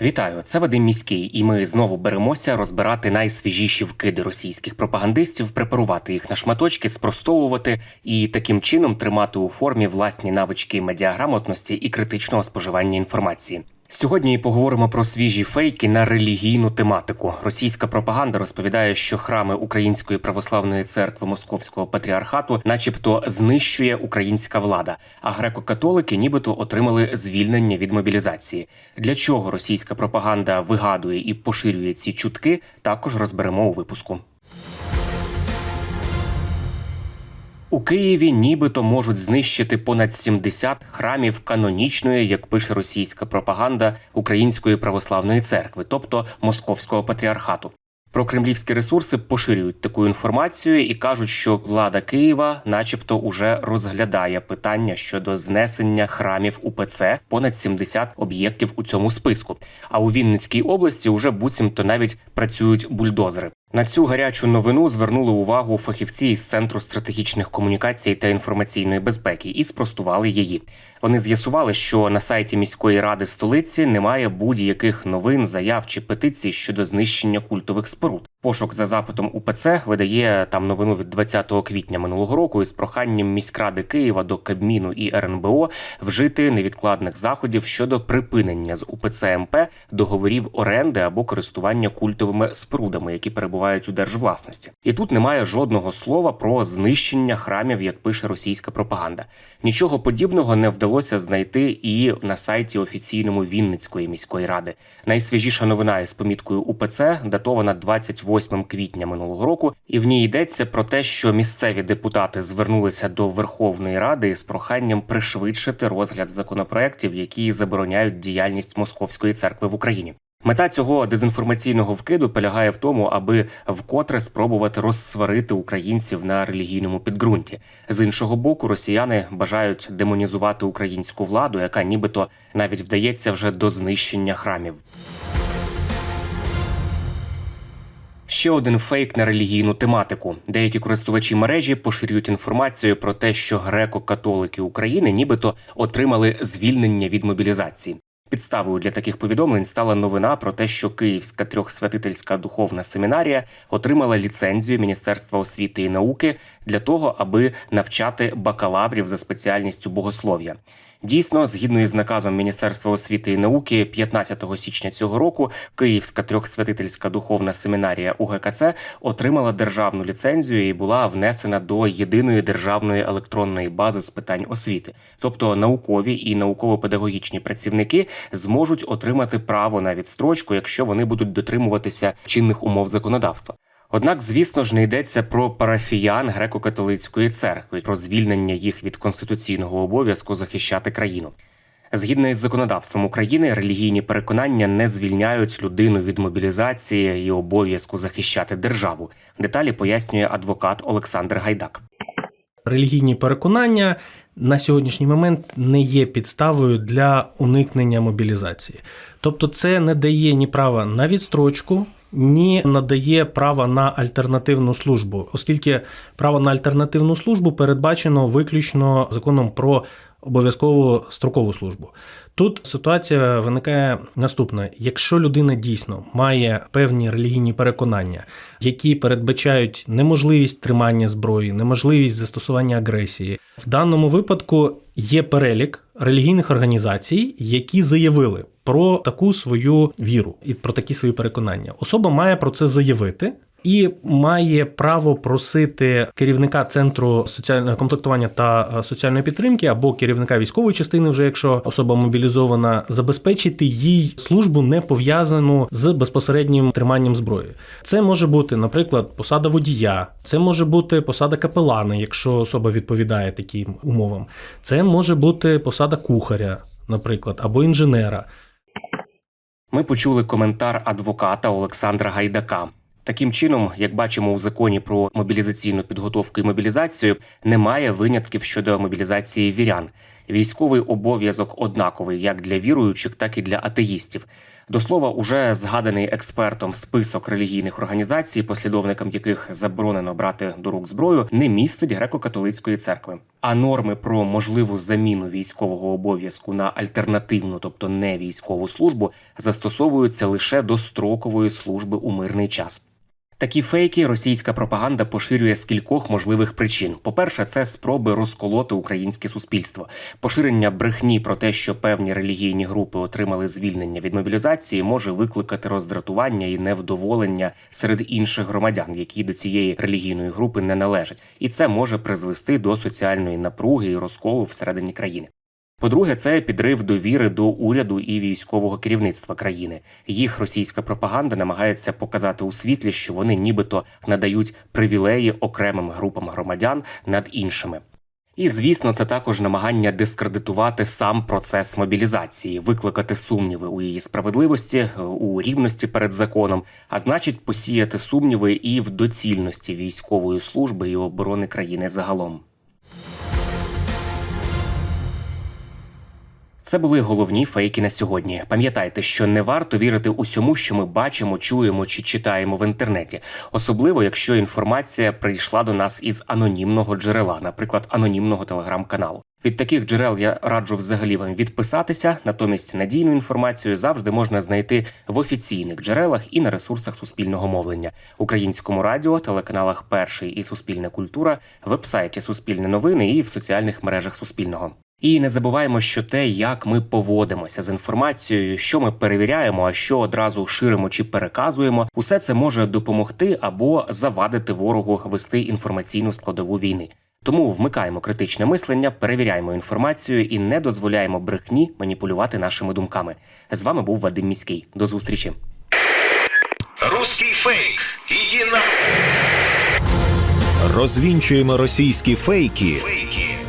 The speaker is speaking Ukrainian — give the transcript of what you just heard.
Вітаю, це Вадим Міський, і ми знову беремося розбирати найсвіжіші вкиди російських пропагандистів, препарувати їх на шматочки, спростовувати і таким чином тримати у формі власні навички медіаграмотності і критичного споживання інформації. Сьогодні і поговоримо про свіжі фейки на релігійну тематику. Російська пропаганда розповідає, що храми Української православної церкви Московського патріархату, начебто, знищує українська влада, а греко-католики нібито отримали звільнення від мобілізації. Для чого російська пропаганда вигадує і поширює ці чутки, також розберемо у випуску. У Києві нібито можуть знищити понад 70 храмів канонічної, як пише російська пропаганда Української православної церкви, тобто Московського патріархату. Про кремлівські ресурси поширюють таку інформацію і кажуть, що влада Києва, начебто, уже розглядає питання щодо знесення храмів УПЦ понад 70 об'єктів у цьому списку. А у Вінницькій області вже буцімто навіть працюють бульдозери. На цю гарячу новину звернули увагу фахівці із центру стратегічних комунікацій та інформаційної безпеки і спростували її. Вони з'ясували, що на сайті міської ради столиці немає будь-яких новин, заяв чи петицій щодо знищення культових споруд. Пошук за запитом УПЦ видає там новину від 20 квітня минулого року із проханням міськради Києва до Кабміну і РНБО вжити невідкладних заходів щодо припинення з УПЦ МП договорів оренди або користування культовими спорудами, які перебувають у держвласності. І тут немає жодного слова про знищення храмів, як пише російська пропаганда. Нічого подібного не вдалося знайти і на сайті офіційному Вінницької міської ради. Найсвіжіша новина із поміткою УПЦ датована 28 квітня минулого року, і в ній йдеться про те, що місцеві депутати звернулися до Верховної Ради із проханням пришвидшити розгляд законопроєктів, які забороняють діяльність Московської церкви в Україні. Мета цього дезінформаційного вкиду полягає в тому, аби вкотре спробувати розсварити українців на релігійному підґрунті. З іншого боку, росіяни бажають демонізувати українську владу, яка нібито навіть вдається вже до знищення храмів. Ще один фейк на релігійну тематику. Деякі користувачі мережі поширюють інформацію про те, що греко-католики України нібито отримали звільнення від мобілізації. Підставою для таких повідомлень стала новина про те, що Київська трьохсвятительська духовна семінарія отримала ліцензію Міністерства освіти і науки для того, аби навчати бакалаврів за спеціальністю богослов'я. Дійсно, згідно із наказом Міністерства освіти і науки, 15 січня цього року Київська трьохсвятительська духовна семінарія УГКЦ отримала державну ліцензію і була внесена до єдиної державної електронної бази з питань освіти. Тобто наукові і науково-педагогічні працівники зможуть отримати право на відстрочку, якщо вони будуть дотримуватися чинних умов законодавства. Однак, звісно ж, не йдеться про парафіян греко-католицької церкви, про звільнення їх від конституційного обов'язку захищати країну. Згідно із законодавством України, релігійні переконання не звільняють людину від мобілізації і обов'язку захищати державу. Деталі пояснює адвокат Олександр Гайдак. релігійні переконання на сьогоднішній момент не є підставою для уникнення мобілізації. Тобто, це не дає ні права на відстрочку. Ні надає права на альтернативну службу, оскільки право на альтернативну службу передбачено виключно законом про обов'язкову строкову службу. Тут ситуація виникає наступна: якщо людина дійсно має певні релігійні переконання, які передбачають неможливість тримання зброї, неможливість застосування агресії, в даному випадку є перелік релігійних організацій, які заявили про таку свою віру і про такі свої переконання. Особа має про це заявити. І має право просити керівника центру соціального комплектування та е, соціальної підтримки або керівника військової частини, вже якщо особа мобілізована, забезпечити їй службу не пов'язану з безпосереднім триманням зброї. Це може бути, наприклад, посада водія, це може бути посада капелана, якщо особа відповідає таким умовам. Це може бути посада кухаря, наприклад, або інженера. Ми почули коментар адвоката Олександра Гайдака. Таким чином, як бачимо у законі про мобілізаційну підготовку і мобілізацію, немає винятків щодо мобілізації вірян. Військовий обов'язок однаковий як для віруючих, так і для атеїстів. До слова, уже згаданий експертом список релігійних організацій, послідовникам яких заборонено брати до рук зброю, не містить греко-католицької церкви. А норми про можливу заміну військового обов'язку на альтернативну, тобто не військову службу, застосовуються лише до строкової служби у мирний час. Такі фейки російська пропаганда поширює з кількох можливих причин. По-перше, це спроби розколоти українське суспільство, поширення брехні про те, що певні релігійні групи отримали звільнення від мобілізації, може викликати роздратування і невдоволення серед інших громадян, які до цієї релігійної групи не належать, і це може призвести до соціальної напруги і розколу всередині країни. По-друге, це підрив довіри до уряду і військового керівництва країни. Їх російська пропаганда намагається показати у світлі, що вони нібито надають привілеї окремим групам громадян над іншими. І звісно, це також намагання дискредитувати сам процес мобілізації, викликати сумніви у її справедливості, у рівності перед законом, а значить, посіяти сумніви і в доцільності військової служби і оборони країни загалом. Це були головні фейки на сьогодні. Пам'ятайте, що не варто вірити усьому, що ми бачимо, чуємо чи читаємо в інтернеті, особливо якщо інформація прийшла до нас із анонімного джерела, наприклад, анонімного телеграм-каналу. Від таких джерел я раджу взагалі вам відписатися. Натомість надійну інформацію завжди можна знайти в офіційних джерелах і на ресурсах суспільного мовлення, українському радіо, телеканалах Перший і Суспільна культура, вебсайті Суспільне новини і в соціальних мережах Суспільного. І не забуваємо, що те, як ми поводимося з інформацією, що ми перевіряємо, а що одразу ширимо чи переказуємо, усе це може допомогти або завадити ворогу вести інформаційну складову війни. Тому вмикаємо критичне мислення, перевіряємо інформацію і не дозволяємо брехні маніпулювати нашими думками. З вами був Вадим Міський. До зустрічі. Русский фейк. Иди на Розвінчуємо російські фейки, фейки.